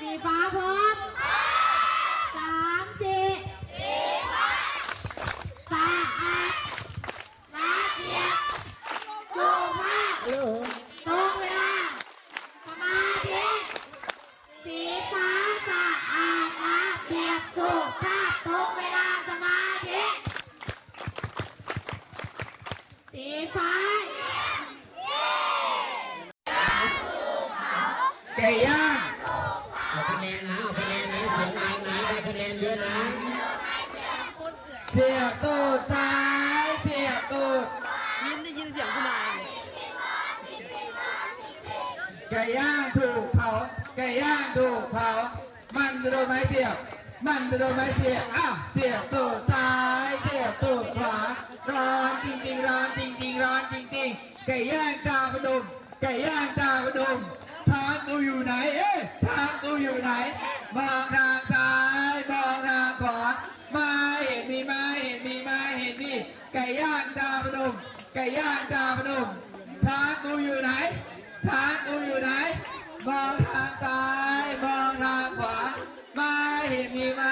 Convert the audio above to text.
สีฟ้าพร้อมสามสี่สะอาดละเอียดสุภาพตรงเวลาสมาธิสีฟ้าสะอาดละเอียดสุภาพตรงเวลาสมาธิสีฟ้าไก่ย่า เอาคะแนนนะเอาคะแนนนะเสียงดังนะได้คะแนนเยอะนะเสียบตูดซ้ายเสียบตูดยินได้ยินเสียงคุณนายไก่ย่างถูกเผาไก่ย่างถูกเผา มันจะโดนไม้เสียบ มันจะโดนไม้เสียบอ้าวเสียบตูดซ้ายเสียบตูดขวาร้อนจริงๆร้อนจริงๆร้อนจริงๆไก่ย่างตาประดุมไก่ย่างตาประดุมช้างกูอยู่ไหน เอ๊ะช้างกูอยู่ไหน มองทางซ้ายมองทางขวามาเห็นมีมาเห็นมีมาเห็นมีไก่ย่างตาปนมไก่ย่างตาปนมช้างกูอยู่ไหนช้างกูอยู่ไหนมองทางซ้ายมองทางขวามาเห็นมีมา